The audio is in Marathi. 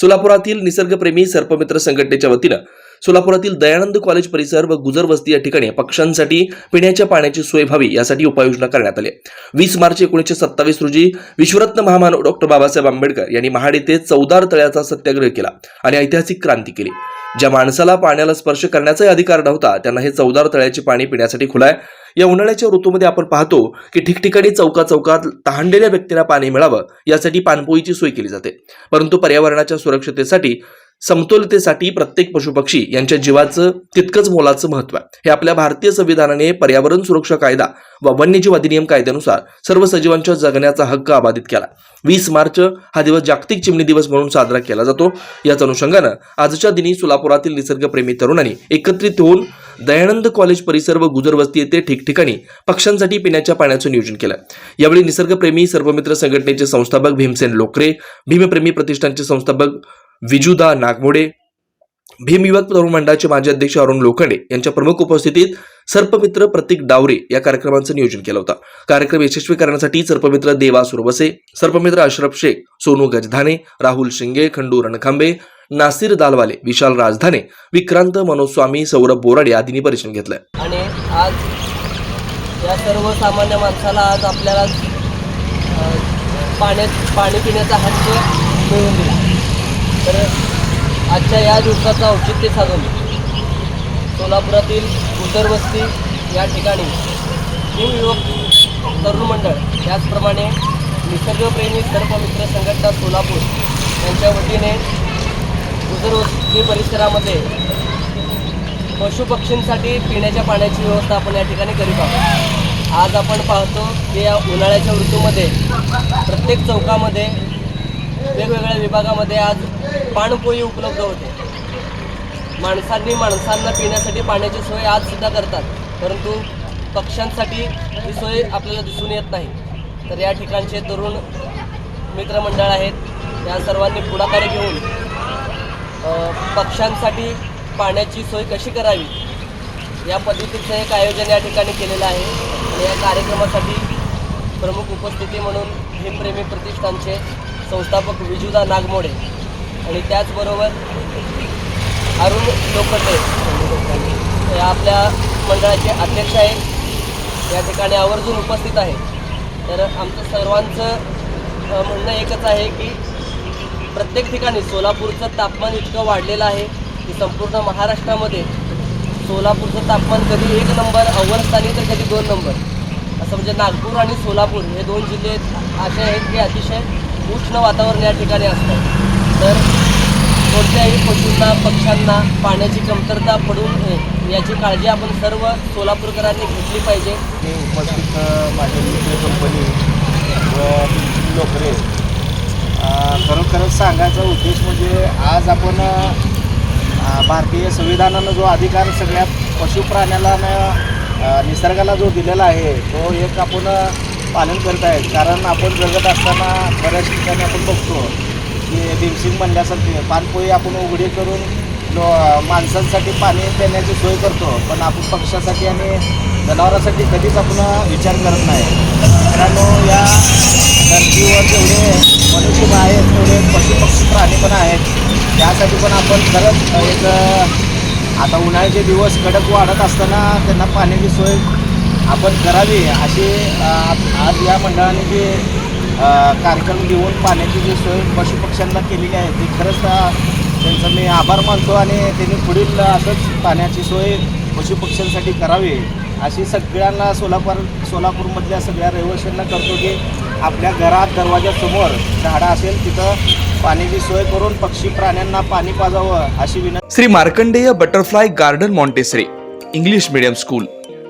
सोलापुरातील निसर्गप्रेमी सर्पमित्र संघटनेच्या वतीनं सोलापुरातील दयानंद कॉलेज परिसर व गुजर वस्ती या ठिकाणी पक्ष्यांसाठी पिण्याच्या पाण्याची सोय व्हावी यासाठी उपाययोजना करण्यात आली. वीस मार्च एकोणीसशे सत्तावीस रोजी विश्वरत्न महामानव डॉक्टर बाबासाहेब आंबेडकर यांनी महाड येथे चौदार तळ्याचा सत्याग्रह केला आणि ऐतिहासिक क्रांती केली. ज्या माणसाला पाण्याला स्पर्श करण्याचाही अधिकार नव्हता त्यांना हे चौदार तळ्याचे पाणी पिण्यासाठी खुलाय. या उन्हाळ्याच्या ऋतूमध्ये आपण पाहतो की ठिकठिकाणी चौका चौकात तहानलेल्या व्यक्तींना पाणी मिळावं यासाठी पाणपोईची सोय केली जाते. परंतु पर्यावरणाच्या सुरक्षतेसाठी समतोलतेसाठी प्रत्येक पशुपक्षी यांच्या जीवाचं तितकंच मोलाचं महत्त्व आहे. हे आपल्या भारतीय संविधानाने पर्यावरण सुरक्षा कायदा व वन्यजीव अधिनियम कायद्यानुसार सर्व सजीवांच्या जगण्याचा हक्क अबाधित केला. वीस मार्च हा दिवस जागतिक चिमणी दिवस म्हणून साजरा केला जातो. याच अनुषंगानं आजच्या दिनी सोलापुरातील निसर्गप्रेमी तरुणांनी एकत्रित होऊन दयानंद कॉलेज परिसर व गुजरवस्ती येथे ठिकठिकाणी पक्ष्यांसाठी पिण्याच्या पाण्याचं नियोजन केलं. यावेळी निसर्गप्रेमी सर्वमित्र संघटनेचे संस्थापक भीमसेन लोकरे भीमप्रेमी प्रतिष्ठानचे संस्थापक विजुदा नागमोडे भीमयुवक तरुण मंडळाचे माजी अध्यक्ष अरुण लोखंडे यांच्या प्रमुख उपस्थितीत सर्पमित्र प्रतीक डावरे या कार्यक्रमाचं नियोजन केलं होतं. कार्यक्रम यशस्वी करण्यासाठी सर्पमित्र देवा सुरवसे सर्पमित्र अशरफ शेख सोनू गजधाने राहुल शिंगे खंडू रणखांबे नासिर दालवाले विशाल राजधाने विक्रांत मनोस्वामी सौरभ बोराडे आदींनी परिश्रम घेतलं आणि आज या सर्वसामान्य माणसाला आज आपल्याला पाण्यात पाणी पिण्याचा हक्क मिळवून दिला. तर आजच्या या दिवसाचं औचित्य साधून सोलापुरातील उदरवस्ती या ठिकाणी हिम युवक तरुण मंडळ त्याचप्रमाणे निसर्गप्रेमी सर्पमित्र संघटना सोलापूर यांच्या वतीने उदरवस्ती परिसरामध्ये पशुपक्षींसाठी पिण्याच्या पाण्याची व्यवस्था आपण या ठिकाणी करीत आहोत. आज आपण पाहतो की या उन्हाळ्याच्या ऋतूमध्ये प्रत्येक चौकामध्ये वेगवेगळ्या विभागामध्ये आज पाणपोई उपलब्ध होते. माणसांनी माणसांना पिण्यासाठी पाण्याची सोय आज सुद्धा करतात. परंतु पक्ष्यांसाठी ही सोय आपल्याला दिसून येत नाही. तर या ठिकाणचे तरुण मित्रमंडळ आहेत. या सर्वांनी पुढाकार घेऊन पक्ष्यांसाठी पाण्याची सोय कशी करावी? या पद्धतीचं एक आयोजन या ठिकाणी केलेलं आहे. आणि या कार्यक्रमासाठी प्रमुख उपस्थिती म्हणून हिमप्रेमी प्रतिष्ठानचे संस्थापक विजुदा नागमोडे. आणि त्याचबरोबर अरुण लोखंडे या आपल्या मंडळाचे अध्यक्ष आहेत. या ठिकाणी आवर्जून उपस्थित आहे तर आमचं सर्वांचं म्हणणं एकच आहे की प्रत्येक ठिकाणी सोलापूरचं तापमान इतकं वाढलेलं आहे की संपूर्ण महाराष्ट्रामध्ये सोलापूरचं तापमान कधी एक नंबर अव्वल स्थानी तर कधी दोन नंबर. असं म्हणजे नागपूर आणि सोलापूर हे दोन जिल्हे असे आहेत की अतिशय उष्ण वातावरण या ठिकाणी असतं. तर कोणत्याही पशूंना पक्ष्यांना पाण्याची कमतरता पडू नये याची काळजी आपण सर्व सोलापूरकरांनी घेतली पाहिजे. हे उपस्थित माझ्या मित्र कंपनी व लोकरे खरोखरच सांगायचा उद्देश म्हणजे आज आपण भारतीय संविधानानं जो अधिकार सगळ्या पशुप्राण्याला न, निसर्गाला जो दिलेला आहे तो एक आपण पालन करत आहेत कारण आपण जगत असताना बऱ्याच ठिकाणी आपण बघतो की भीमसिंग म्हणल्यासारखे पाणपोळी आपण उघडी करून लो माणसांसाठी पाणी पिण्याची सोय करतो. पण आपण पक्ष्यासाठी आणि जनावरांसाठी कधीच आपण विचार करत नाही. मित्रांनो या धर्तीवर जेवढे मनुष्य आहेत तेवढे पशुपक्षी प्राणी पण आहेत. त्यासाठी पण आपण खरंच एक आता उन्हाळ्याचे दिवस कडक वाढत असताना त्यांना पाण्याची सोय आपण करावी असे आज या मंडळाने जे कार्यक्रम घेऊन पाण्याची जी सोय पशुपक्ष्यांना केलेली आहे ती खरंच त्यांचा मी आभार मानतो आणि त्यांनी पुढील असंच पाण्याची सोय पशुपक्ष्यांसाठी करावी अशी सगळ्यांना सोलापूर सोलापूरमधल्या सगळ्या रहिवाशांना करतो की आपल्या घरात दरवाजासमोर झाडं असेल तिथं पाण्याची सोय करून पक्षी प्राण्यांना पाणी पाजावं अशी विनंती. Shri Markandeya butterfly garden Montessori English medium school.